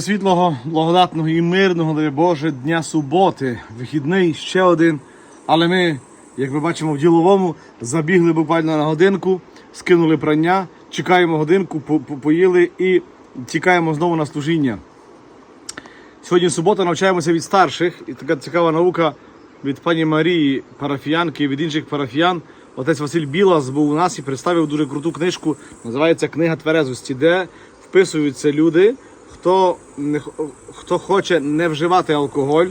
Світлого, благодатного і мирного, дай Боже, дня суботи, вихідний, ще один. Але ми, як ви бачимо, в діловому забігли буквально на годинку, скинули прання, чекаємо годинку, по- поїли і тікаємо знову на служіння. Сьогодні субота навчаємося від старших, і така цікава наука від пані Марії, парафіянки, від інших парафіян. Отець Василь Білас був у нас і представив дуже круту книжку, називається Книга тверезості, де вписуються люди, хто, не, хто хоче не вживати алкоголь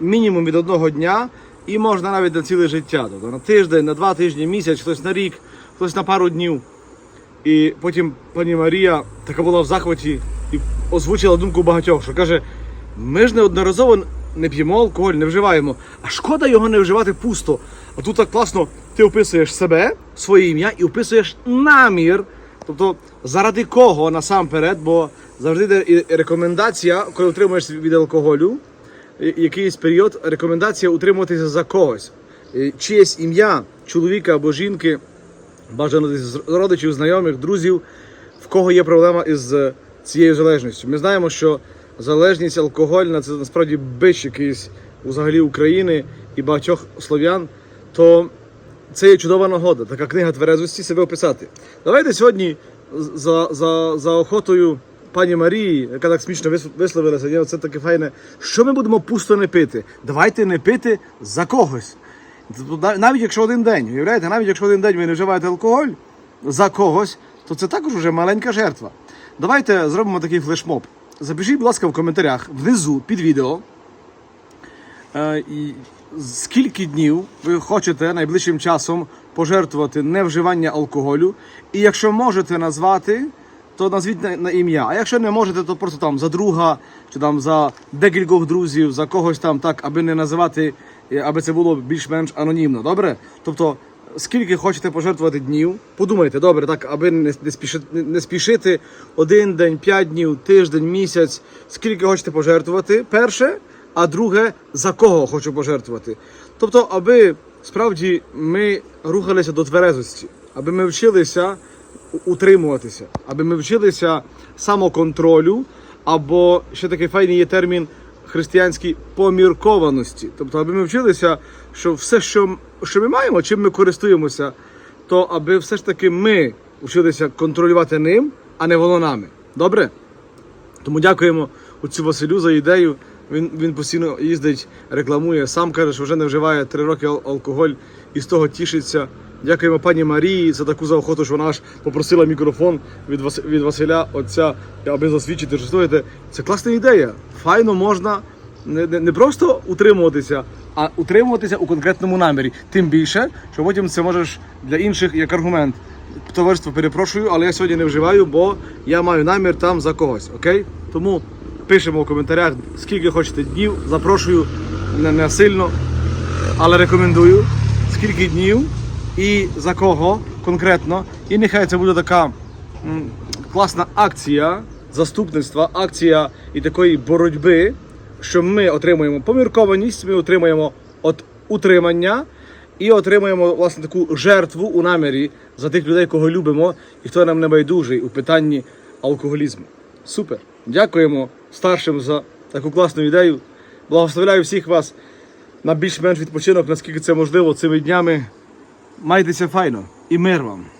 мінімум від одного дня, і можна навіть на ціле життя. Тобто на тиждень, на два тижні, місяць, хтось на рік, хтось на пару днів. І потім пані Марія така була в захваті і озвучила думку багатьох, що каже: ми ж неодноразово не п'ємо алкоголь, не вживаємо, а шкода його не вживати пусто. А тут так класно, ти описуєш себе, своє ім'я і описуєш намір. Тобто, заради кого насамперед, бо завжди йде рекомендація, коли утримуєшся від алкоголю, якийсь період, рекомендація утримуватися за когось. Чиєсь ім'я чоловіка або жінки бажано з родичів, знайомих, друзів, в кого є проблема із цією залежністю. Ми знаємо, що залежність алкогольна це насправді бич якийсь взагалі України і багатьох слов'ян, то це є чудова нагода, така книга тверезості себе описати. Давайте сьогодні за, за, за охотою пані Марії, яка так смішно вис- висловилася, є це таке файне. Що ми будемо пусто не пити? Давайте не пити за когось. Навіть якщо один день, уявляєте, навіть якщо один день ви не вживаєте алкоголь за когось, то це також вже маленька жертва. Давайте зробимо такий флешмоб. Запишіть, будь ласка, в коментарях внизу під відео. Е, і скільки днів ви хочете найближчим часом пожертвувати невживання алкоголю. І якщо можете назвати, то назвіть на, на ім'я. А якщо не можете, то просто там за друга, чи там за декількох друзів, за когось там так, аби не називати, аби це було більш-менш анонімно. Добре? Тобто, скільки хочете пожертвувати днів, подумайте, добре, так, аби не, не, спішити, не спішити один день, п'ять днів, тиждень, місяць, скільки хочете пожертвувати. Перше, а друге, за кого хочу пожертвувати. Тобто, аби справді ми рухалися до тверезості, аби ми вчилися утримуватися, аби ми вчилися самоконтролю, або ще такий файний є термін християнський поміркованості. Тобто, аби ми вчилися, що все, що, що ми маємо, чим ми користуємося, то аби все ж таки ми вчилися контролювати ним, а не воно нами. Добре? Тому дякуємо оцю Василю за ідею. Він, він постійно їздить, рекламує, сам каже, що вже не вживає три роки алкоголь і з того тішиться. Дякуємо пані Марії за таку заохоту, що вона аж попросила мікрофон від, Вас, від Василя Отця, аби засвідчити, що слухайте, це класна ідея. Файно можна не, не, не просто утримуватися, а утримуватися у конкретному намірі. Тим більше, що потім це можеш для інших як аргумент. Товариство, перепрошую, але я сьогодні не вживаю, бо я маю намір там за когось. Окей? Тому пишемо в коментарях, скільки хочете днів. Запрошую не, не сильно, але рекомендую. Скільки днів і за кого конкретно. І нехай це буде така м, класна акція заступництва, акція і такої боротьби, що ми отримуємо поміркованість, ми отримуємо от утримання і отримуємо власне таку жертву у намірі за тих людей, кого любимо, і хто нам не байдужий у питанні алкоголізму. Супер! Дякуємо старшим за таку класну ідею. Благословляю всіх вас на більш-менш відпочинок, наскільки це можливо цими днями. Майтеся файно і мир вам!